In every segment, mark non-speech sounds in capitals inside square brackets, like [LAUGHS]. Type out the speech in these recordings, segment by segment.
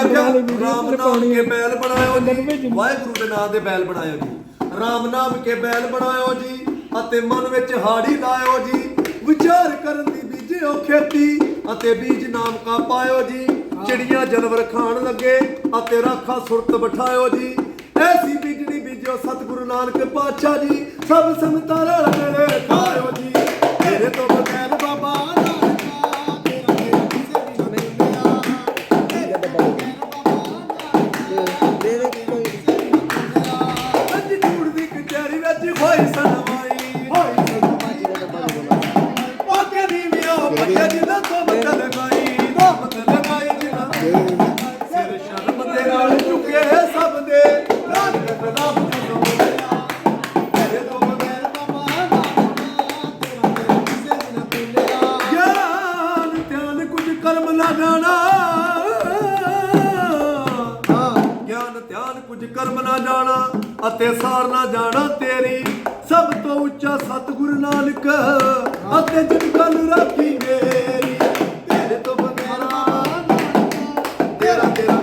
ਆਖਿਆ ਰਾਮ ਨਾਮ ਕੇ ਬੈਲ ਬਣਾਇਓ ਜੀ। ਵਾਹਿਗੁਰੂ ਦੇ ਨਾਮ ਦੇ ਬੈਲ ਬਣਾਇਓ ਜੀ। ਰਾਮ ਨਾਮ ਕੇ ਬੈਲ ਬਣਾਇਓ ਜੀ ਅਤੇ ਮਨ ਵਿੱਚ ਹਾੜੀ ਲਾਇਓ ਜੀ। ਵਿਚਾਰ ਕਰਨ ਦੀ ਬੀਜਿਓ ਖੇਤੀ ਅਤੇ ਬੀਜ ਨਾਮ ਕਾ ਪਾਇਓ ਜੀ। ਚਿੜੀਆਂ ਜਾਨਵਰ ਖਾਣ ਲੱਗੇ ਅਤੇ ਰਾਖਾ ਸੁਰਤ ਬਿਠਾਇਓ ਜੀ। ਐਸੀ ਬੀਜਣੀ ਬੀਜੋ ਸਤਿਗੁਰੂ ਨਾਨਕ ਪਾਤਸ਼ਾਹ ਜੀ। ਸਭ ਸੰਤਾਂ ਰਲ ਕੇ ਖਾਇਓ ਜੀ। ਤੇਰੇ ਤੋਂ ਬਗੈਰ ਜਾਣਾ। ਗਿਆਨ, ਧਿਆਨ, ਕੁਝ ਕਰਮ ਨਾ ਜਾਣਾ ਅਤੇ ਸਾਰ ਨਾ ਜਾਣਾ ਤੇਰੀ। ਸਭ ਤੋਂ ਉੱਚਾ ਸਤਿਗੁਰੂ ਨਾਨਕ ਅਤੇ ਜਿਨ ਕਲ ਰਾਖੀ ਮੇਰੀ। ਤੇਰੇ ਤੋਂ ਬਗੈਰ ਤੇਰਾ ਤੇਰਾ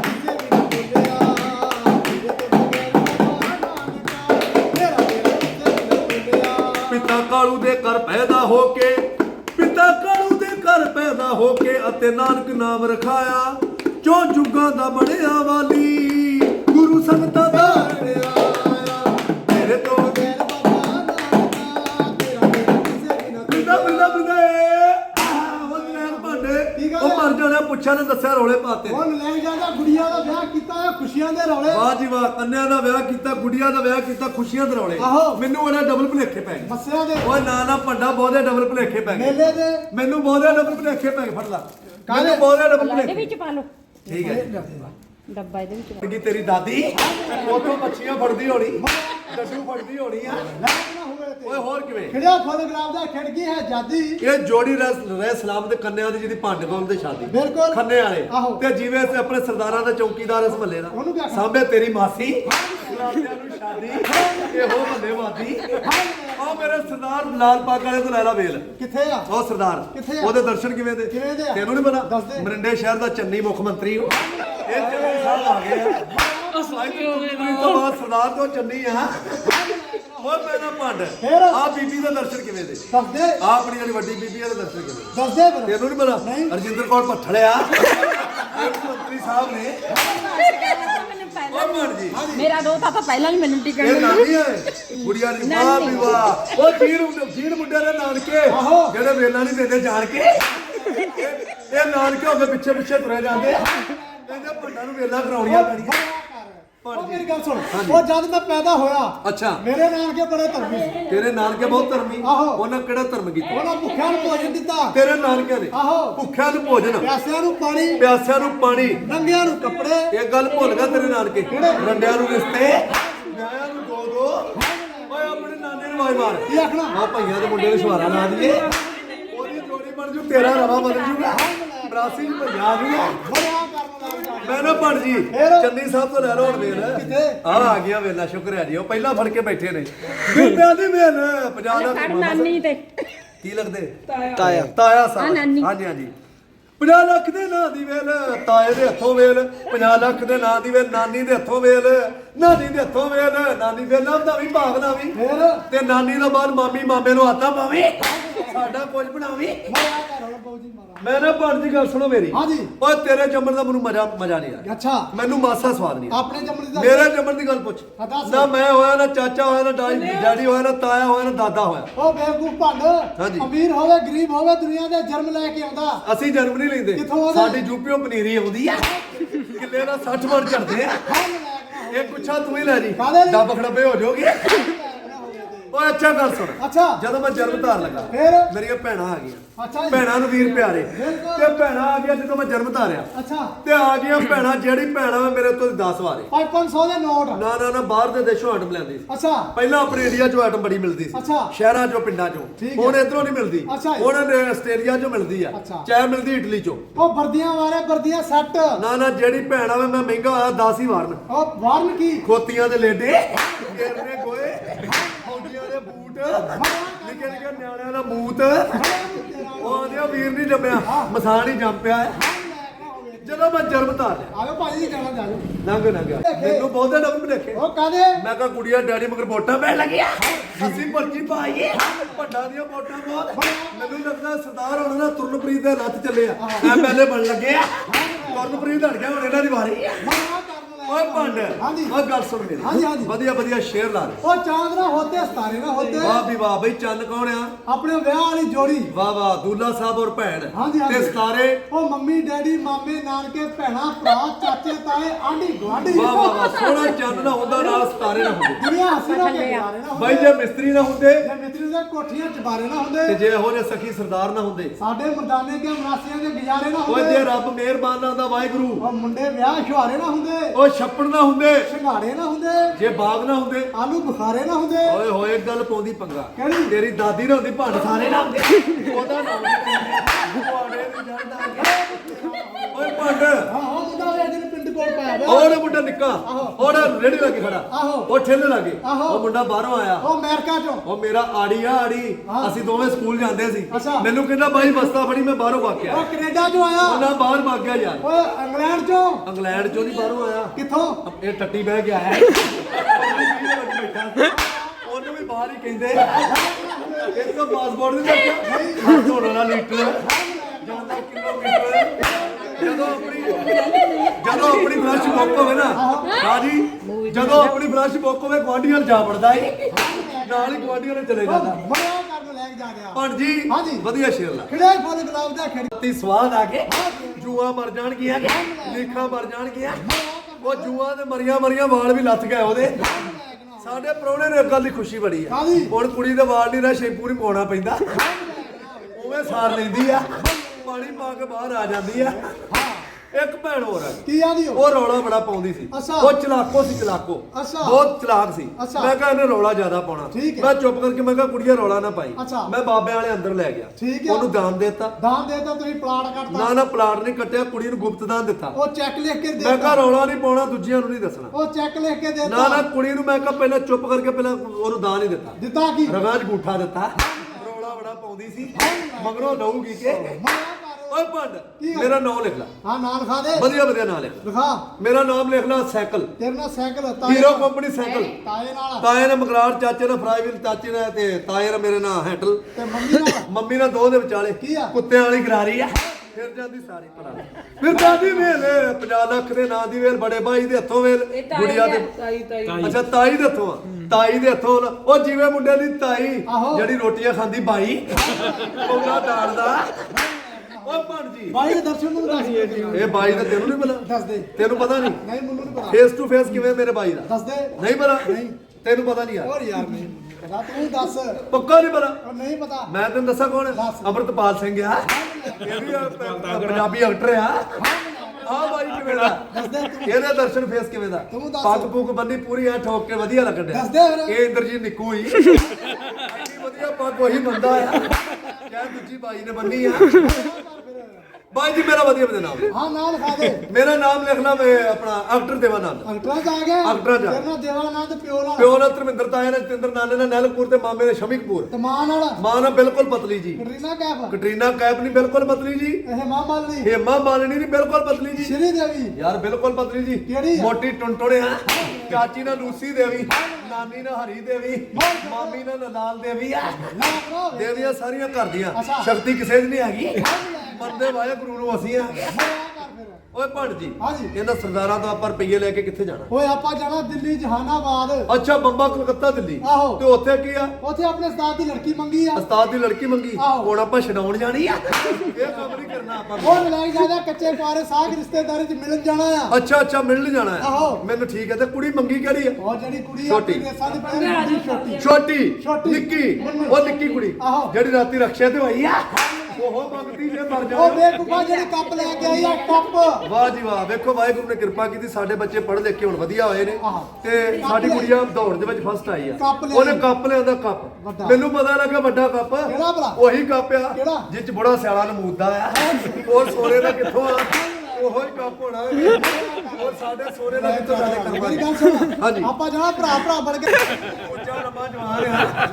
ਪਿਤਾ ਕਾਲੂ ਦੇ ਘਰ ਪੈਦਾ ਹੋ ਕੇ, ਪਿਤਾ ਘਰ ਪੈਦਾ ਹੋ ਕੇ ਅਤੇ ਨਾਨਕ ਨਾਮ ਰਖਾਇਆ ਜੋ ਜੁਗਾਂ ਦਾ ਬਣਿਆ ਵਾਲੀ ਗੁਰੂ ਸੰਗਤਾਂ ਦਾ ਰੜਿਆ ਪੁੱਛਿਆ ਨੇ ਦੱਸਿਆ ਰੋਲੇ ਪਾਤੇ। ਹੁਣ ਲੈ ਜਾਂਦਾ ਗੁੜੀਆ ਦਾ ਵਿਆਹ ਕੀਤਾ ਖੁਸ਼ੀਆਂ ਦੇ ਰੌਲੇ। ਵਾਹ ਜੀ ਵਾਹ ਕੰਨਿਆ ਦਾ ਵਿਆਹ ਕੀਤਾ ਗੁੱਡੀਆਂ ਦਾ ਵਿਆਹ ਕੀਤਾ ਖੁਸ਼ੀਆਂ ਦੇ ਰੌਲੇ। ਆਹੋ। ਮੈਨੂੰ ਉਹਨੇ ਡਬਲ ਭੁਲੇਖੇ ਪੈ ਗਏ। ਮੱਸਿਆਂ ਦੇ। ਓਏ ਨਾ ਨਾ ਭੰਡਾ ਬਹੁਤੇ ਡਬਲ ਭੁਲੇਖੇ ਪੈ ਗਏ। ਮੇਲੇ ਦੇ। ਮੈਨੂੰ ਬਹੁਤੇ ਡਬਲ ਭੁਲੇਖੇ ਪੈ ਗਏ ਫੜ ਲਾ। ਮੈਨੂੰ ਬਹੁਤੇ ਡਬਲ ਭੁਲੇਖੇ। ਵਿੱਚ ਪਾ ਲਓ। ਠੀਕ ਹੈ ਡੱਬਾ ਇਹਦੇ ਵਿੱਚ ਕਿ ਤੇਰੀ ਦਾਦੀ ਉਥੋਂ ਮੱਛੀਆਂ ਫੜਦੀ ਹੋਣੀ ਡੱਡੂ ਫੜਦੀ ਹੋਣੀ ਆ। ਨਾ ਹੋਵੇ ਤੇ ਓਏ ਹੋਰ ਕਿਵੇਂ? ਖੜਿਆ ਫੋਟੋਗ੍ਰਾਫ ਦਾ ਖਿੜਕੀ ਹੈ ਜਾਦੀ? ਇਹ ਜੋੜੀ ਰਹਿ ਰਹਿ ਸਲਾਮ ਦੇ ਕੰਨਿਆਂ ਦੀ ਜਿਹੜੀ ਭੰਡ ਕੌਮ ਦੇ ਸ਼ਾਦੀ। ਬਿਲਕੁਲ। ਖੰਨੇ ਵਾਲੇ। ਆਹੋ। ਤੇ ਜਿਵੇਂ ਅਸੀਂ ਆਪਣੇ ਸਰਦਾਰਾਂ ਦਾ ਚੌਕੀਦਾਰ ਇਸ ਮਹੱਲੇ ਦਾ। ਉਹਨੂੰ? ਸਾਂਭੇ ਤੇਰੀ ਮਾਸੀ ਲਾਲਿਆਂ ਨੂੰ ਸ਼ਾਦੀ ਇਹੋ ਮਹੱਲੇ ਵਾਦੀ ਉਹ ਮੇਰੇ ਸਰਦਾਰ ਲਾਲ ਪਾਗ ਵਾਲੇ ਤੋਂ ਲੈ ਲਾ ਵੇਲ। ਕਿੱਥੇ ਆ? ਉਹ ਸਰਦਾਰ। ਕਿੱਥੇ ਆ? ਉਹਦੇ ਦਰਸ਼ਨ ਕਿਵੇਂ ਦੇ? ਕਿਵੇਂ ਦੇ ਆ? ਤੈਨੂੰ ਨਹੀਂ ਪਤਾ? ਦੱਸ ਦੇ। ਮਰਿੰਡੇ ਸ਼ਹਿਰ ਦਾ ਚੰਨੀ ਮੁੱਖ ਮੰਤਰੀ ਉਹ। ਇਹ ਚੰਨੀ ਸਾਹਿਬ ਆ ਗਏ ਆ ਅਸਾਈ ਤੋਂ ਬਾਅਦ ਸਰਦਾਰ ਤੋਂ ਚੰਨੀ ਆ। ਉਹ ਪਹਿਲਾਂ ਭੰਡ। ਫਿਰ? ਆ ਬੀਬੀ ਦਾ ਦਰਸ਼ਨ ਕਿਵੇਂ ਦੇ? ਦੱਸ ਦੇ ਆ ਆਪਣੀ ਜਿਹੜੀ ਵੱਡੀ ਬੀਬੀ ਆ ਦਾ ਦਰਸ਼ਨ ਕਿਵੇਂ ਦੱਸ ਦੇ ਫਿਰ। ਤੈਨੂੰ ਨਹੀਂ ਪਤਾ? ਨਹੀਂ। ਰਜਿੰਦਰ ਕੌਰ ਮੰਤਰੀ ਸਾਹਿਬ ਨੇ। ਉਹ ਜੀ। ਮੇਰਾ ਦੋਤਾ ਤਾਂ ਪਹਿਲਾਂ ਹੀ ਮੈਨੂੰ ਇਹ ਟਿਕਣ ਨਾਨੀ ਹੈ ਗੁੜੀਆ ਦੀ ਵਾਹ ਵੀ ਵਾਹ ਉਹ ਜੀੜ ਜੀੜ ਮੁੰਡੇ ਦੇ ਨਾਨਕੇ। ਜਿਹੜੇ ਵੇਲਾ ਨਹੀਂ ਦਿੰਦੇ ਜਾਣ ਕੇ। ਇਹ ਇਹ ਨਾਨਕੇ ਕੇ ਪਿੱਛੇ ਪਿੱਛੇ ਤੁਰੇ ਜਾਂਦੇ। ਭੰਡਾਂ ਨੂੰ ਵੇਲਾ ਕਰਾਉਣੀਆਂ ਪੈਣੀਆਂ। ਉਹ ਮੇਰੀ ਗੱਲ ਸੁਣ। ਉਹ ਜਦ ਮੈਂ ਪੈਦਾ ਹੋਇਆ ਅੱਛਾ। ਮੇਰੇ ਨਾਨਕੇ ਬੜੇ ਧਰਮੀ ਸੀ। ਤੇਰੇ ਨਾਨਕੇ ਬਹੁਤ ਧਰਮੀ? ਆਹੋ। ਉਹਨਾਂ ਕਿਹੜਾ ਧਰਮ ਕੀਤਾ? ਉਹਨਾਂ ਭੁੱਖਿਆਂ ਨੂੰ ਭੋਜਨ ਦਿੱਤਾ। ਤੇਰੇ ਨਾਨਕਿਆਂ ਨੇ? ਆਹੋ। ਭੁੱਖਿਆਂ ਨੂੰ ਭੋਜਨ। ਪਿਆਸਿਆਂ ਨੂੰ ਪਾਣੀ। ਪਿਆਸਿਆਂ ਨੂੰ ਪਾਣੀ। ਨੰਗਿਆਂ ਨੂੰ ਕੱਪੜੇ। ਇਹ ਗੱਲ ਭੁੱਲ ਗਿਆ ਤੇਰੇ ਨਾਨਕੇ। ਰੰਡਿਆਂ ਨੂੰ ਰਿਸ਼ਤੇ। ਵਿਆਹਾਂ ਨੂੰ ਦੋ ਦੋ। ਓਏ ਆਪਣੇ ਨਾਨੇ ਨੂੰ ਆਵਾਜ਼ ਮਾਰ। ਕੀ ਆਖਣਾ? ਆ ਭਈਆਂ ਦੇ ਮੁੰਡੇ ਨੂੰ ਸ਼ਵਾਰਾ ਲਾ ਦਈਏ। ਉਹਦੀ ਜੋੜੀ ਬਣ ਜੂ ਤੇਰਾ ਰਵਾ ਬਦਲ ਜੂਗਾ। 82 ਨੂੰ ਭਈਆ ਆ ਜੂਗਾ ਬੜਾ ਮੈਂ ਨਾ ਬਣ ਜੀ? ਚੰਨੀ ਸਾਹਿਬ ਤੋਂ ਲੈ ਲਓ ਹੁਣ ਵੇਲ? ਆ ਆ ਗਿਆ ਵੇਲਾ ਸ਼ੁਕਰ ਹੈ ਜੀ। ਉਹ ਪਹਿਲਾਂ ਫੜ ਕੇ ਬੈਠੇ ਨੇ। ਬੀਬਿਆਂ ਦੀ ਵੇਲ ਪੰਜਾਬ ਦਾ ਖੜ ਨਾਨੀ ਤੇ। ਕੀ ਲੱਗਦੇ? ਤਾਇਆ। ਤਾਇਆ। ਸਾਹਿਬ। ਹਾਂਜੀ ਹਾਂਜੀ। 50 ਲੱਖ ਦੇ ਨਾਂ ਦੀ ਵੇਲ ਤਾਏ ਦੇ ਹੱਥੋਂ ਵੇਲ 50 ਲੱਖ ਦੇ ਨਾਂ ਦੀ ਵੇਲ ਨਾਨੀ ਦੇ ਹੱਥੋਂ ਵੇਲ। ਨਾਨੀ ਦੇ ਹੱਥੋਂ ਵੇਲ ਨਾਨੀ ਵੇਲਾਂ ਦਾ ਵੀ ਭਾਗ ਦਾ ਵੀ। ਫਿਰ? ਤੇ ਨਾਨੀ ਤੋਂ ਬਾਅਦ ਮਾਮੀ ਮਾਮੇ ਨੂੰ ਆਤਾ ਪਾਵੀ। ਸਾਡਾ ਕੁਝ ਬਣਾਵੀ। ਮਾਰਾ ਕਰ ਹੁਣ ਬਾਊ ਜੀ ਮਾਰਾ। ਮੈਂ ਨਾ ਬਣ ਦੀ ਗੱਲ ਸੁਣੋ ਮੇਰੀ। ਹਾਂਜੀ। ਓਏ ਤੇਰੇ ਜੰਮਣ ਦਾ ਮੈਨੂੰ ਮਜ਼ਾ ਮਜ਼ਾ ਨਹੀਂ ਆਇਆ। ਅੱਛਾ। ਮੈਨੂੰ ਮਾਸਾ ਸਵਾਦ ਨਹੀਂ ਆਇਆ। ਆਪਣੇ ਜੰਮਣ ਦੀ ਮੇਰੇ ਜੰਮਣ ਦੀ ਗੱਲ ਪੁੱਛ। ਹਾਂ, ਦੱਸ। ਨਾ ਮੈਂ ਹੋਇਆ ਨਾ ਚਾਚਾ ਹੋਇਆ ਨਾ ਡਾਈ ਡੈਡੀ ਹੋਇਆ ਨਾ ਤਾਇਆ ਹੋਇਆ ਨਾ ਦਾਦਾ ਹੋਇਆ। ਉਹ ਬੇਵਕੂਫ ਭੰਡ। ਹਾਂਜੀ। ਅਮੀਰ ਹੋਵੇ ਗਰੀਬ ਹੋਵੇ ਦੁਨੀਆ ਦੇ ਜਨਮ ਲੈ ਕੇ ਆਉਂਦਾ। ਅਸੀਂ ਜਨਮ ਨਹੀਂ ਲੈਂਦੇ। ਕਿੱਥੋਂ ਆਉਂਦੇ? ਸਾਡੀ ਯੂਪੀਓ ਪਨੀਰੀ ਆਉਂਦੀ ਆ। ਕਿੱਲੇ ਦਾ 60 ਮਣ ਚੜਦੇ ਆ। ਇਹ ਗੁੱਛਾ ਤੂੰ ਹੀ ਲੈ ਜੀ ਕਾਹਦੇ ਲਈ? ਖੜੱਬੇ ਹੋ ਜਾਓਗੇ ਓਏ ਅੱਛਾ ਗੱਲ ਸੁਣ। ਅੱਛਾ। ਜਦੋਂ ਮੈਂ ਜਨਮ ਧਾਰ ਲੱਗਾ ਫਿਰ? ਮੇਰੀਆਂ ਭੈਣਾਂ ਆ ਗਈਆਂ। ਅੱਛਾ ਜੀ। ਭੈਣਾਂ ਨੂੰ ਵੀਰ ਪਿਆਰੇ। ਬਿਲਕੁਲ। ਤੇ ਭੈਣਾਂ ਆ ਗਈਆਂ ਜਦੋਂ ਮੈਂ ਜਨਮ ਧਾਰਿਆ। ਅੱਛਾ। ਤੇ ਆ ਗਈਆਂ ਭੈਣਾਂ ਜਿਹੜੀ ਭੈਣਾਂ ਵਾ ਮੇਰੇ ਤੋਂ 10 ਵਾਰੇ 500 ਦੇ ਨੋਟ। ਨਾ ਨਾ ਨਾ ਬਾਹਰ ਦੇ ਦੇਸ਼ੋਂ ਆਟਮ ਲੈਂਦੀ ਸੀ। ਅੱਛਾ। ਪਹਿਲਾਂ ਆਪਣੇ ਇੰਡੀਆ ਚੋਂ ਆਟਮ ਬੜੀ ਮਿਲਦੀ ਸੀ। ਅੱਛਾ। ਸ਼ਹਿਰਾਂ ਚੋਂ ਪਿੰਡਾਂ ਚੋਂ। ਠੀਕ ਹੁਣ। ਇਧਰੋਂ ਨਹੀਂ ਮਿਲਦੀ। ਅੱਛਾ ਜੀ। ਹੁਣ ਆਸਟ੍ਰੇਲੀਆ ਚੋਂ ਮਿਲਦੀ ਆ। ਅੱਛਾ। ਚਾਹੇ ਮਿਲਦੀ ਇਟਲੀ ਚੋਂ। ਉਹ ਵਰਦੀਆਂ ਵਾਲੇ ਵਰਦੀਆਂ ਸੈੱਟ ਨਾ ਨਾ ਜਿਹੜੀ ਭੈਣ ਆਵੇ ਮੈਂ ਮਹਿੰਗਾ ਹੋਇਆ 10 ਹੀ ਵਾਰਨ। ਉਹ ਵਾਰਨ ਕੀ? ਖੋਤੀਆਂ ਦੇ ਲੇਡੇ। ਗੇਰਨੇ ਗੋਏ? ਬੂਟ ਨਿੱਕੇ ਨਿੱਕੇ ਨਿਆਣਿਆਂ ਦਾ ਮੂਤ। ਉਹ ਆਂਦੇ ਆ ਵੀਰ ਨਹੀਂ ਜੰਮਿਆ ਮਸਾਨ ਹੀ ਜੰਮ ਪਿਆ ਹੈ। ਜੇ ਕਹਿੰਦਾ ਮੈਂ ਜਨਮ ਧਾਰ ਲਿਆ। ਆਵੇ ਭਾਜੀ ਜੀ ਕਹਿਣਾ ਜਾਜੋ ਲੰਘ। ਨਾ ਗਿਆ ਮੈਨੂੰ ਬਹੁਤੇ ਡਬਲ ਦੇਖੇ। ਉਹ ਕਾਦੇ ਮੈਂ ਕਿਹਾ ਕੁੜੀਆਂ ਡੈਡੀ ਮਗਰ ਵੋਟਾਂ ਪੈਣ ਲੱਗੀਆਂ। ਅਸੀਂ ਪਰਚੀ ਪਾਈਏ। ਵੱਡਾ ਦੀਆਂ ਵੋਟਾਂ ਬਹੁਤ। ਮੈਨੂੰ ਲੱਗਦਾ ਸਰਦਾਰ ਹੁਣ ਨਾ ਤੁਰਨਪ੍ਰੀਤ ਦੇ ਰੱਥ ਚੱਲੇ ਆ। ਐਮਐਲਏ ਬਣ ਲੱਗੇ ਆ। ਤੁਰਨਪ੍ਰੀਤ ਹਟ ਗਿਆ ਹੁਣ ਇਹਨਾਂ ਦੀ ਵਾਰੀ ਓਏ ਪੰਡ ਹਾਂਜੀ। ਓਏ ਗੱਲ ਸੁਣ ਮੇਰੀ। ਹਾਂਜੀ, ਹਾਂਜੀ। ਵਧੀਆ ਵਧੀਆ ਸ਼ੇਰ ਲਾ ਉਹ ਚਾਂਦ ਨਾ ਹੋਤੇ ਸਤਾਰੇ ਨਾ ਹੋਤੇ। ਵਾਹ ਵੀ ਵਾਹ ਬਈ ਚੰਨ ਕੌਣ ਆ? ਆਪਣੇ ਵਿਆਹ ਵਾਲੀ ਜੋੜੀ। ਵਾਹ ਵਾਹ ਦੂਲਾ ਸਾਹਿਬ ਔਰ ਭੈਣ। ਹਾਂਜੀ, ਹਾਂਜੀ। ਤੇ ਸਤਾਰੇ? ਉਹ ਮੰਮੀ ਡੈਡੀ ਮਾਮੇ ਨਾਨਕੇ ਭੈਣਾ ਭਰਾ ਚਾਚੇ ਤਾਏ ਆਂਢੀ ਗੁਆਂਢੀ। ਵਾਹ ਵਾਹ ਵਾਹ ਸੋਹਣਾ ਚੰਨ ਨਾ ਹੁੰਦਾ ਨਾਲ ਸਤਾਰੇ ਨਾ ਹੁੰਦੇ। ਦੁਨੀਆ ਹੱਸੀ ਨਾ ਕੇ ਗੁਜ਼ਾਰੇ ਨਾ ਬਾਈ ਹੁੰਦੇ ਜੇ ਮਿਸਤਰੀ ਨਾ ਹੁੰਦੇ? ਜੇ ਮਿੱਤਰੀ ਦੇ ਕੋਠੀਆਂ ਚਬਾਰੇ ਨਾ ਤੇ ਹੁੰਦੇ ਜੇ ਇਹੋ ਜਿਹੇ ਸਖੀ ਸਰਦਾਰ ਨਾ ਹੁੰਦੇ? ਸਾਡੇ ਮਰਦਾਨੇ ਕੇ ਮਨਾਸੀਆਂ ਦੇ ਗੁਜ਼ਾਰੇ ਨਾ ਓਏ ਜੇ ਹੁੰਦੇ। ਰੱਬ ਮਿਹਰਬਾਨ ਨਾ ਹੁੰਦਾ ਵਾਹਿਗੁਰੂ। ਉਹ ਮੁੰਡੇ ਵਿਆਹ ਛੁਹਾਰੇ ਨਾ ਹੁੰਦੇ। ਓਏ ਛੱਪੜ ਨਾ ਹੁੰਦੇ। ਸ਼ਿੰਗਾੜੇ ਨਾ ਹੁੰਦੇ। ਜੇ ਬਾਗ ਨਾ ਹੁੰਦੇ। ਆਲੂ ਬੁਖਾਰੇ ਨਾ ਹੁੰਦੇ। ਓਏ ਹੋਏ ਇੱਕ ਗੱਲ ਪਾਉਂਦੀ ਪੰਗਾ। ਕਿਹੜੀ? ਤੇਰੀ ਦਾਦੀ ਨਾ ਹੁੰਦੀ ਭੰਡ ਸਾਰੇ ਨਾ ਹੁੰਦੇ। ਉਹਦਾ ਨਾਮ ਓਏ ਭੰਡ। ਹਾਂ ਹਾਂ ਹੋਇਆ ਜਿਹਨੇ ਪਿੰਡ ਕੋਲ ਪਾਇਆ ਵਾ। ਉਹਦਾ ਮੁੰਡਾ ਨਿੱਕਾ। ਉਹਦਾ ਰੇੜੀ ਲੱਗੀ ਖੜਾ। ਆਹੋ। ਉਹ ਠੇਲੇ ਲੱਗੇ ਆਹੋ। ਉਹ ਮੁੰਡਾ ਬਾਹਰੋਂ ਆਇਆ। ਉਹ ਅਮਰੀਕਾ ਚੋਂ। ਉਹ ਮੇਰਾ ਆੜੀ ਆ ਆੜੀ। ਹਾਂ। ਅਸੀਂ ਦੋਵੇਂ ਸਕੂਲ ਜਾਂਦੇ ਸੀ। ਅੱਛਾ। ਮੈਨੂੰ ਕਹਿੰਦਾ ਬਾਈ ਬਸਤਾ ਫੜੀ ਮੈਂ ਬਾਹਰੋਂ ਵਾਕਿਆ ਉਹ ਕੈਨੇਡਾ ਚੋਂ ਆਇਆ। ਉਹਨਾਂ ਬਾਹਰ ਵਗ ਗਿਆ ਯਾਰ। ਓਏ ਇੰਗਲੈਂਡ ਚੋਂ। ਇੰਗਲੈਂਡ ਚੋਂ ਨਹੀਂ ਬਾਹਰੋਂ ਆਇਆ। ਕਿੱਥੋਂ? ਇਹ ਟੱਟੀ ਬਹਿ ਕੇ ਆਇਆ ਉਹਨੂੰ ਵੀ ਬਾਹਰ ਹੀ ਕਹਿੰਦੇ। ਇਹ ਤਾਂ ਪਾਸਪੋਰਟ ਨਹੀਂ ਲੱਗਿਆ। ਝੋੜਾ ਵਾਲਾ ਲੀਟਰ। ਜਾਂਦਾ ਕਿਲੋਮੀਟਰ ਜਦੋਂ ਆਪਣੀ ਜਦੋਂ ਆਪਣੀ ਫਲਸ਼ ਬੁੱਕ ਹੋਵੇ ਨਾ ਹਾਂਜੀ ਜਦੋਂ ਆਪਣੀ ਫਲਸ਼ ਬੁੱਕ ਹੋਵੇ ਗਵਾਂਢੀਆਂ ਜਾ ਵੜਦਾ ਏ। ਨਾਲ ਹੀ ਗਵਾਂਢੀਆਂ ਨੇ ਚਲੇ ਜਾਂਦਾ। ਮਰਿਆ ਕਰਨ ਨੂੰ ਲੈ ਕੇ ਜਾ ਰਿਹਾ ਪਰ ਜੀ ਹਾਂਜੀ। ਵਧੀਆ ਸ਼ੇਰ ਲਾ ਖਿੜੇ ਫੁੱਲ ਗੁਲਾਬ ਦਾ ਖਿੜੇ। ਤੀ ਸਵਾਦ ਆ ਕੇ ਜੂਆ ਮਰ ਜਾਣਗੀਆਂ ਲੀਖਾਂ ਮਰ ਜਾਣਗੀਆਂ। ਉਹ ਜੂਆ ਤੇ ਮਰੀਆਂ ਮਰੀਆਂ ਵਾਲ ਵੀ ਲੱਥ ਗਏ ਉਹਦੇ। ਸਾਡੇ ਪ੍ਰਾਹੁਣੇ ਨੂੰ ਇੱਕ ਗੱਲ ਦੀ ਖੁਸ਼ੀ ਬੜੀ ਆ। ਕਾਹਦੀ? ਹੁਣ ਕੁੜੀ ਦੇ ਵਾਲ ਨਹੀਂ ਰਹਾ ਸ਼ੈਂਪੂ ਨਹੀਂ ਪਾਉਣਾ ਪੈਂਦਾ। ਉਵੇਂ ਸਾਰ ਲੈਂਦੀ ਆ। ਪਾਣੀ ਪਾ ਕੇ ਬਾਹਰ ਆ ਜਾਂਦੀ ਆ। ਇੱਕ ਭੈਣ ਹੋਰ ਆ ਗਈ। ਕੀ ਆਂਦੀ ਉਹ? ਉਹ ਰੌਲਾ ਬੜਾ ਪਾਉਂਦੀ ਸੀ। ਅੱਛਾ। ਉਹ ਚਲਾਕੋ ਸੀ ਚਲਾਕੋ। ਅੱਛਾ। ਬਹੁਤ ਚਲਾਕ ਸੀ। ਅੱਛਾ। ਮੈਂ ਕਿਹਾ ਇਹਨੇ ਰੌਲਾ ਜ਼ਿਆਦਾ ਪਾਉਣਾ। ਠੀਕ ਹੈ। ਮੈਂ ਚੁੱਪ ਕਰਕੇ ਮੈਂ ਕਿਹਾ ਕੁੜੀਏ ਰੌਲਾ ਨਾ ਪਾਈ। ਅੱਛਾ। ਮੈਂ ਬਾਬੇ ਵਾਲੇ ਅੰਦਰ ਲੈ ਗਿਆ। ਠੀਕ ਹੈ। ਉਹਨੂੰ ਦਾਨ ਦੇਤਾ। ਦਾਨ ਦੇ ਤਾਂ ਤੁਸੀਂ ਪਲਾਟ ਕੱਟਤਾ। ਨਾ ਨਾ ਪਲਾਟ ਨਹੀਂ ਕੱਟਿਆ ਕੁੜੀ ਨੂੰ ਗੁਪਤ ਦਾਨ ਦਿੱਤਾ। ਉਹ ਚੈੱਕ ਲਿਖ ਕੇ ਦੇ ਮੈਂ ਕਿਹਾ ਰੌਲਾ ਨਹੀਂ ਪਾਉਣਾ ਦੂਜਿਆਂ ਨੂੰ ਨਹੀਂ ਦੱਸਣਾ। ਉਹ ਚੈੱਕ ਲਿਖ ਕੇ ਦੇ ਨਾ ਨਾ ਕੁੜੀ ਨੂੰ ਮੈਂ ਕਿਹਾ ਪਹਿਲਾਂ ਚੁੱਪ ਕਰਕੇ ਪਹਿਲਾਂ ਉਹਨੂੰ ਦਾਨ ਹੀ ਦਿੱਤਾ। ਦਿੱਤਾ ਕੀ? ਰਗਾਂ 'ਚ ਗੂਠਾ ਦਿੱਤਾ। ਬੜਾ ਪਾਉਂਦੀ ਸੀ। ਮਗਰੋਂ ਲਊਗੀ ਕਿ? ਓਏ ਕੀ ਗੱਲ? ਮੇਰਾ ਨਾਮ ਲਿਖ ਲੈ। ਹਾਂ ਨਾਂ ਲਿਖਾ ਦੇ। ਵਧੀਆ ਵਧੀਆ ਨਾਮ ਲਿਖ ਲਿਖਾ। ਮੇਰਾ ਨਾਮ ਲਿਖ ਲੈ ਸਾਈਕਲ। ਤੇਰੇ ਨਾਲ ਸਾਈਕਲ ਤਾਏ ਹੀਰੋ ਨਾਲ- ਕੰਪਨੀ ਸਾਈਕਲ। ਤਾਏ ਨਾਲ। ਤਾਏ ਨੇ ਮਗਰਾੜ ਚਾਚੇ ਨੇ ਫਰਾਈਵਿਲ ਚਾਚੇ ਨੇ ਤੇ ਤਾਏ ਨੇ ਮੇਰੇ ਨਾਲ ਹੈਂਡਲ ਤੇ ਮੰਮੀ ਨਾਲ? ਮੰਮੀ ਨਾਲ ਦੋ ਦੇ ਵਿਚਾਲੇ। ਕੀ ਆ? ਕੁੱਤਿਆਂ ਵਾਲੀ ਗਰਾਰੀ ਆ। ਫਿਰ ਜਾਂਦੀ ਸਾਰੀ ਭਰਾ ਫਿਰ ਜਾਂਦੀ ਵੇਲ 50 ਲੱਖ ਦੇ ਨਾਂ ਦੀ ਵੇਲ ਬੜੇ ਭਾਈ ਦੇ ਹੱਥੋਂ ਵੇਲ ਗੁੜੀਆ ਦੇ ਤਾਈ ਤਾਈ। ਅੱਛਾ ਤਾਈ ਦੇ ਹੱਥੋਂ ਆ। ਤਾਈ ਦੇ ਹੱਥੋਂ ਉਹ ਜਿਵੇਂ ਮੁੰਡੇ ਦੀ ਤਾਈ। ਜਿਹੜੀ ਰੋਟੀਆਂ ਖਾਂਦੀ ਬਾਈ। ਉਹਦਾ ਦਾੜਦਾ ਓਏ ਭਣ ਜੀ। ਬਾਈ ਦੇ ਦਰਸ਼ਨ ਨੂੰ ਦੱਸ ਦੇ। ਇਹ ਬਾਈ ਦਾ ਤੈਨੂੰ ਨਹੀਂ ਪਤਾ? ਦੱਸ ਦੇ। ਤੈਨੂੰ ਪਤਾ ਨਹੀਂ ਨਹੀਂ ਮੈਨੂੰ ਨਹੀਂ ਪਤਾ। ਫੇਸ ਟੂ ਫੇਸ ਕਿਵੇਂ ਮੇਰੇ ਬਾਈ ਦਾ? ਦੱਸ ਦੇ। ਨਹੀਂ ਪਤਾ? ਨਹੀਂ। ਤੈਨੂੰ ਪਤਾ ਨਹੀਂ ਯਾਰ। ਹੋਰ ਯਾਰ ਨਹੀਂ ਪਤਾ। ਤੂੰ ਦੱਸ। ਪੱਕਾ ਨਹੀਂ ਪਤਾ? ਉਹ ਨਹੀਂ ਪਤਾ। ਮੈਂ ਤੈਨੂੰ ਦੱਸਾਂ ਕੌਣ? ਹੈ ਦੱਸ। ਅਮਰਤਪਾਲ ਸਿੰਘ ਆ। ਇਹ ਵੀ ਆ ਪੰਜਾਬੀ ਐਕਟਰ ਆ। ਆ ਬਾਈ ਕਿਵੇਂ ਦਾ? ਦੱਸ ਦੇ ਤੂੰ। ਇਹਦਾ ਦਰਸ਼ਨ ਫੇਸ ਕਿਵੇਂ ਦਾ? ਤੂੰ ਦੱਸ। ਪੱਗ ਪੁੱਗ ਬੰਨੀ ਪੂਰੀ ਐ ਠੋਕ ਕੇ ਵਧੀਆ ਲੱਗਣ ਡਿਆ। ਦੱਸ ਦੇ ਫਿਰ। ਇਹ ਇੰਦਰਜੀਤ ਨਿੱਕੂ ਹੀ। [LAUGHS] ਇੰਨੀ ਵਧੀਆ ਪੱਗ ਉਹੀ ਬੰਦਾ ਆ। ਕਿਆ ਦੂਜੀ ਬਾਈ ਨੇ ਬੰਨੀ ਆ। ਬਾਈ ਜੀ ਮੇਰਾ ਵਧੀਆ ਵਧੀਆ ਨਾਮ। ਹਾਂ ਨਾਂ ਲਿਖਾ ਦੇ ਮੇਰਾ ਨਾਮ ਲਿਖਣਾ ਮੈਂ ਆਪਣਾ ਐਕਟਰ ਦੇਵਾਨੰਦ ਅੰਕਲਾਂ ਚ ਆ ਗਿਆ? ਅੰਕਲਾਂ ਚ ਆ। ਤੇਰੇ ਨਾਲ ਦੇਵਾਨੰਦ ਪਿਓ ਨਾਲ। ਪਿਓ ਨਾਲ ਧਰਮਿੰਦਰ ਤਾਇਆ ਨੇ ਜਤਿੰਦਰ ਨਾਨੇ ਨੇ ਨੈਲਕਪੁਰ ਤੇ ਮਾਮੇ ਨੇ ਸ਼ਮਿਕਪੁਰ ਤੇ ਮਾਂ ਨਾਲ? ਮਾਂ ਨਾਲ ਬਿਲਕੁਲ ਪਤਲੀ ਜੀ। ਕਟਰੀਨਾ ਕੈਫ? ਕਟਰੀਨਾ ਕੈਪ ਨਹੀਂ ਬਿਲਕੁਲ ਪਤਲੀ ਜੀ। ਇਹ ਮਾਂ ਮਾਲਣੀ ਹੇਮਾ ਮਾਲਣੀ ਨਹੀਂ ਬਿਲਕੁਲ ਪਤਲੀ ਜੀ। ਸ਼੍ਰੀ ਦੇਵੀ। ਯਾਰ ਬਿਲਕੁਲ ਪਤਲੀ ਜੀ। ਕਿਹੜੀ? ਆ? ਮੋਟੀ ਟੁੰਟੁੜਿਆ ਚਾਚੀ ਨਾਲ ਲੂਸੀ ਦੇਵੀ। ਨਾਨੀ ਨਾਲ ਹਰੀ ਦੇਵੀ। ਮਾਮੀ ਨਾਲ ਨਨਾਲ ਦੇਵੀ। ਆ ਨਾ ਭਰਾ ਦੇਵੀਆਂ ਸਾਰੀਆਂ ਘਰ ਦੀਆਂ। ਅੱਛਾ। ਸ਼ਕਤੀ ਕਿਸੇ ਦੀ ਨਹੀਂ ਹੈਗੀ। ਮੰਦੇ ਵਾਹਿਗੁਰੂ ਨੂੰ ਅਸੀਂ ਆ। ਮਰਿਆ ਕਰ ਫਿਰ ਓਏ ਭੰਡ ਜੀ ਹਾਂਜੀ। ਇਹਨਾਂ ਸਰਦਾਰਾਂ ਤੋਂ ਆਪਾਂ ਰੁਪਈਏ ਲੈ ਕੇ ਕਿੱਥੇ ਜਾਣਾ? ਓਏ ਆਪਾਂ ਜਾਣਾ ਦਿੱਲੀ ਜਹਾਨਾਬਾਦ। ਅੱਛਾ ਬੰਬਾ ਕਲਕੱਤਾ ਦਿੱਲੀ। ਆਹੋ। ਤੇ ਉੱਥੇ ਕੀ ਆ? ਉੱਥੇ ਆਪਣੇ ਉਸਤਾਦ ਦੀ ਲੜਕੀ ਮੰਗੀ ਆ। ਉਸਤਾਦ ਦੀ ਲੜਕੀ ਮੰਗੀ। ਆਹੋ। ਹੁਣ ਆਪਾਂ ਛਡਾਉਣ ਜਾਣੀ ਆ। ਇਹ ਕੰਮ ਨਹੀਂ ਕਰਨਾ ਆਪਾਂ। ਉਹ ਲੈ ਜਾਦਾ ਕੱਚੇ ਪਾਰੇ ਸਾਗ ਰਿਸ਼ਤੇਦਾਰੀ ਚ ਮਿਲਣ ਜਾਣਾ ਆ। ਅੱਛਾ ਅੱਛਾ ਮਿਲਣ ਜਾਣਾ ਹੈ ਆਹੋ। ਮੈਨੂੰ ਠੀਕ ਹੈ ਤੇ ਕੁੜੀ ਮੰਗੀ ਕਿਹੜੀ ਹੈ ਉਹ ਜਿਹੜੀ ਕੁੜੀ ਛੋਟੀ। ਆਪਣੀ ਦੇਸਾਂ ਦੀ ਬਣੀ ਮੰਗੀ? ਛੋਟੀ। ਛੋਟੀ। ਛੋਟੀ। ਨਿੱਕੀ। ਉਹ ਨਿੱਕੀ ਕੁੜੀ। ਆਹੋ। ਜਿਹੜੀ ਰਾਤੀ ਰਕਸ਼ੇ ਤੇ ਹੋਈ ਆ। ਉਹ ਮੰਗਦੀ ਜੇ ਮਰ ਉਹ ਜਾਓ ਬੇਕੂਫਾ ਜਿਹੜੀ ਕੱਪ ਲੈ ਕੇ ਆਈ ਆ ਕੱਪ ਵਾਹ ਜੀ ਵਾਹ ਵੇਖੋ ਵਾਹਿਗੁਰੂ ਨੇ ਕਿਰਪਾ ਕੀਤੀ ਸਾਡੇ ਬੱਚੇ ਪੜ੍ਹ ਲਿਖ ਕੇ ਹੁਣ ਵਧੀਆ ਹੋਏ ਨੇ ਆਹੋ। ਤੇ ਸਾਡੀ। ਕੁੜੀਆਂ ਦੌੜ ਦੇ ਵਿੱਚ ਫਸਟ ਆਈ ਆ ਕੱਪ ਲਿਆਈ। ਉਹਨੇ ਕੱਪ ਲਿਆਂਦਾ ਕੱਪ ਵੱਡਾ। ਮੈਨੂੰ ਪਤਾ ਲੱਗਾ ਵੱਡਾ ਕੱਪ ਕਿਹੜਾ ਭਲਾ? ਉਹੀ ਕੱਪ ਆ ਕਿਹੜਾ? ਜਿਹ ਚ ਬੜਾ ਸਿਆਲਾ ਨਮੂਦਾ ਆ ਉਹ ਸੋਨੇ ਦਾ ਕਿੱਥੋਂ ਆ ਉਹੋ ਹੀ ਕੱਪ ਹੋਣਾ ਉਹ ਸਾਡੇ ਸੋਨੇ ਦਾ ਕਿੱਥੋਂ ਸਾਡੇ ਮੇਰੀ ਗੱਲ ਸੁਣ ਹਾਂਜੀ ਆਪਾਂ ਜਾਣਾ ਭਰਾ ਭਰਾ ਬਣ ਕੇ ਲੰਮਾ ਜਵਾਨ ਆ।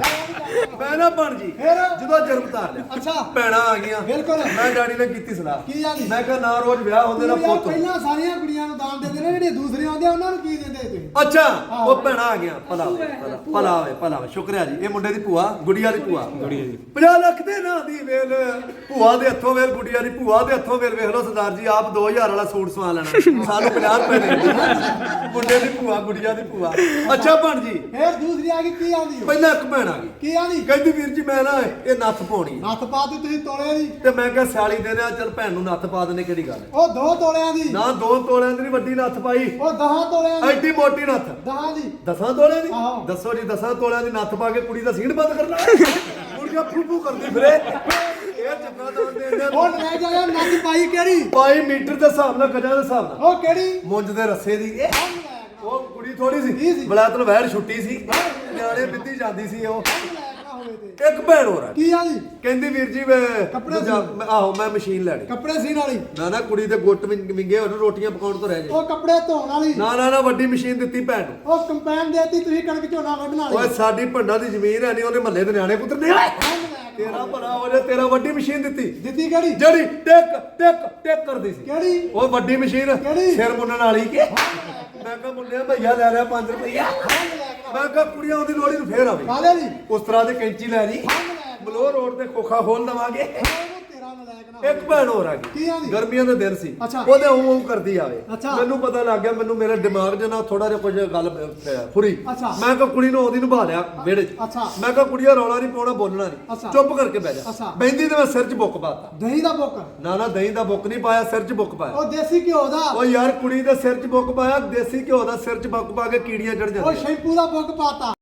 ਮੈਂ ਨਾ ਬਣ ਜੀ ਫਿਰ? ਜਦੋਂ ਜਨਮ ਧਾਰ ਲਿਆ। ਅੱਛਾ। ਭੈਣਾਂ ਆ ਗਈਆਂ। ਬਿਲਕੁਲ। ਮੈਂ ਡੈਡੀ ਨਾਲ ਕੀਤੀ ਸਲਾਹ। ਕੀ ਆਂਦੀ? ਮੈਂ ਕਿਹਾ ਨਾ ਰੋਜ਼ ਵਿਆਹ ਹੁੰਦੇ ਨਾ ਪੁੱਤ। ਪਹਿਲਾਂ ਸਾਰੀਆਂ ਕੁੜੀਆਂ ਨੂੰ ਦਾਨ ਦਿੰਦੇ ਨੇ ਜਿਹੜੀਆਂ ਦੂਸਰੀਆਂ ਆਉਂਦੀਆਂ ਉਹਨਾਂ ਨੂੰ ਕੀ ਦਿੰਦੇ ਤੁਸੀਂ? ਅੱਛਾ ਉਹ ਭੈਣਾਂ ਆ ਗਿਆ ਭਲਾ ਹੋਵੇ, ਭਲਾ ਭਲਾ ਹੋਵੇ ਭਲਾ ਹੋਵੇ ਸ਼ੁਕਰਿਆ ਜੀ। ਇਹ ਮੁੰਡੇ ਦੀ ਭੂਆ ਗੁੜੀਆ ਦੀ ਭੂਆ। ਗੁੜੀਆ ਦੀ 50 ਲੱਖ ਦੇ ਨਾਂ ਦੀ ਵੇਲ। ਭੂਆ ਦੇ ਹੱਥੋਂ ਵੇਲ ਗੁੜੀਆ ਦੀ ਭੂਆ ਦੇ ਹੱਥੋਂ ਵੇਲ। ਵੇਖ ਲਓ ਸਰਦਾਰ ਜੀ ਆਪ 2000 ਵਾਲਾ ਸੂਟ ਸਵਾ ਲੈਣਾ। ਸਾਨੂੰ 50 ਰੁਪਏ ਦੇ ਮੁੰਡੇ ਦੀ ਭੂਆ ਗੁੜੀਆ ਦੀ ਭੂਆ। ਅੱਛਾ ਭਣ ਜੀ। ਫਿਰ ਦੂਸਰੀ ਆ ਗਈ ਕੀ ਆਂਦੀ ਉਹ? ਪਹਿਲਾਂ ਇੱਕ ਭੈਣ ਆ ਗਈ। ਕੀ ਆਂਦੀ ਕਹਿੰਦੀ ਵੀਰ ਜੀ ਮੈਂ ਨਾ ਇਹ ਨੱਥ ਪਾਉਣੀ ਨੱਥ ਪਾਤੀ ਤੁਸੀਂ ਤੋਲੇ ਦੀ। ਤੇ ਮੈਂ ਕਿਹਾ ਸਿਆਲੀ ਦੇ ਦਿਆਂ ਚੱਲ ਭੈਣ ਨੂੰ ਨੱਥ ਪਾ ਦਿੰਨੇ ਕਿਹੜੀ ਗੱਲ ਹੈ। ਉਹ ਦੋ ਤੋਲਿਆਂ ਦੀ। ਨਾ ਦੋ ਤੋਲਿਆਂ ਦੀ ਨੀ ਵੱਡੀ ਨੱਥ ਪਾਈ। ਉਹ ਦਹਾਂ ਤੋਲਿਆਂ ਦੀ। ਐਡੀ ਮੋਟੀ ਨੱਥ। ਦਹਾਂ ਦੀ। ਦਸਾਂ ਤੋਲਿਆਂ ਦੀ? ਆਹੋ। ਦੱਸੋ ਜੀ ਦਸਾਂ ਤੋਲਿਆਂ ਦੀ ਨੱਥ ਪਾ ਕੇ ਕੁੜੀ ਦਾ ਸੀਨ ਬੰਦ ਕਰਨਾ? ਮੁਰਗਾ ਫੂਫੂ ਕਰਦੀ ਫਿਰੇ। ਇਹ ਉਹ ਲੈ ਜਾਇਆ ਨੱਥ ਪਾਈ ਕਿਹੜੀ? ਪਾਈ ਮੀਟਰ ਦੇ ਹਿਸਾਬ ਨਾਲ ਗਜਾਂ ਦੇ ਹਿਸਾਬ ਨਾਲ। ਉਹ ਕਿਹੜੀ? ਮੁੰਜ ਦੇ ਰੱਸੇ ਦੀ। ਉਹ ਕੁੜੀ ਥੋੜੀ ਸੀ? ਬਲਾਤਲ ਵਹਿਰ ਛੁੱਟੀ ਸੀ। ਨਿਆਣੇ ਬਿੱਦੀ ਜਾਂਦੀ ਸੀ ਉਹ। ਲੈਣਾ ਹੋਵੇ ਤੇ? ਇੱਕ ਭੈਣ ਹੋਰ ਆ। ਕੀ ਆਂਦੀ ਕਹਿੰਦੀ ਵੀਰ ਜੀ ਮੈਂ ਕੱਪੜੇ ਦੂਜਾ- ਮੈਂ- ਆਹੋ ਮੈਂ ਮਸ਼ੀਨ ਲੈਣੀ। ਕੱਪੜੇ ਸੀਨ ਵਾਲੀ ਨਾ ਨਾ ਕੁੜੀ ਦੇ ਗੁੱਟ ਵਿੰਗ- ਵਿੰਗੇ ਹੋਣ ਰੋਟੀਆਂ ਪਕਾਉਣ ਤੋਂ ਰਹਿ ਜੇ ਉਹ ਕੱਪੜੇ ਧੋਣ ਵਾਲੀ? ਨਾ ਨਾ ਨਾ ਵੱਡੀ ਮਸ਼ੀਨ ਦਿੱਤੀ ਭੈਣ ਨੂੰ। ਉਹ ਕੰਪੈਨ ਦੇਤੀ ਤੁਸੀਂ ਕਣਕ ਝੋਨਾ ਵੱਢਣ ਓਏ ਵਾਲੀ ਸਾਡੀ ਭੰਡਾ ਦੀ ਜ਼ਮੀਨ ਹੈ ਨਹੀਂ ਉਹਦੇ ਮਹੱਲੇ ਦੇ ਨਿਆਣੇ ਕੁੱਤਰਨੇ ਓਏ ਤੇਰਾ ਭਲਾ ਹੋ ਜਾ ਤੇਰਾ ਵੱਡੀ ਮਸ਼ੀਨ ਦਿੱਤੀ। ਦਿੱਤੀ ਕਿਹੜੀ? ਜਿਹੜੀ ਟਿਕ ਟਿਕ ਟਿਕ ਕਰਦੀ ਸੀ। ਕਿਹੜੀ? ਉਹ ਵੱਡੀ ਮਸ਼ੀਨ ਕਿਹੜੀ? ਸਿਰ ਮੁੰਨਣ ਵਾਲੀ ਕੇ ਮੈਂ ਕਿਹਾ ਮੁੰਡਿਆ ਭਈਆ ਲੈ ਲਿਆ 5 ਰੁਪਈਆ। ਮੈਂ ਕਿਹਾ ਕੁੜੀਆਂ ਉਹਦੀ ਲੋੜੀ ਨੂੰ ਫੇਰ ਆਵੇ। ਕਾਲੇ ਦੀ ਉਸ ਤਰ੍ਹਾਂ ਦੇ ਕੈਂਚੀ ਲੈ ਜੀ। ਬਲੋ ਰੋਡ ਤੇ ਖੋਖਾ ਖੋਲ ਦਵਾਂਗੇ ਉਹ ਤੇਰਾ ਨਲਾਇਕ ਨਾ ਇੱਕ ਭੈਣ ਹੋਰ ਆ ਕੀ ਗਈ? ਗਰਮੀਆਂ ਦੇ ਦਿਨ ਸੀ ਅੱਛਾ। ਉਹਦੇ ਉਹ ਉਹ ਕਰਦੀ ਆਵੇ ਅੱਛਾ। ਮੈਨੂੰ ਪਤਾ ਲੱਗ ਗਿਆ ਮੈਨੂੰ ਮੇਰੇ ਦਿਮਾਗ 'ਚ ਨਾ ਥੋੜਾ ਜਿਹਾ ਕੁਝ ਗੱਲ ਅਹ, ਫੁਰੀ ਅੱਛਾ। ਮੈਂ ਕਿਹਾ ਕੁੜੀ ਨੂੰ ਉਹਦੀ ਨੂੰ ਨਿਭਾ ਲਿਆ ਵਿਹੜੇ 'ਚ ਅੱਛਾ। ਮੈਂ ਕਿਹਾ ਕੁੜੀਆ ਰੌਲਾ ਨਹੀਂ ਪਾਉਣਾ ਬੋਲਣਾ ਅੱਛਾ। ਨਹੀਂ ਚੁੱਪ ਕਰਕੇ ਬਹਿ ਜਾ। ਬੈਂਦੀ ਤੇ ਮੈਂ ਸਿਰ 'ਚ ਬੁੱਕ ਪਾਤਾ ਦਹੀਂ ਦਾ ਬੁੱਕ ਨਾ ਨਾ ਦਹੀਂ ਦਾ ਬੁੱਕ ਨਹੀਂ ਪਾਇਆ ਸਿਰ 'ਚ ਬੁੱਕ ਪਾਇਆ ਉਹ ਦੇਸੀ ਘਿਓ ਦਾ ਉਹ ਯਾਰ ਕੁੜੀ ਦੇ ਸਿਰ 'ਚ ਬੁੱਕ ਪਾਇਆ ਦੇਸੀ ਘਿਓ ਦਾ ਸਿਰ 'ਚ ਬੁੱਕ ਪਾ ਕੇ ਕੀੜੀਆਂ ਚੜ ਉਹ ਜਾਂਦੀਆਂ ਸ਼ੈਂਪੂ ਦਾ ਬੁੱਕ ਪਾਤਾ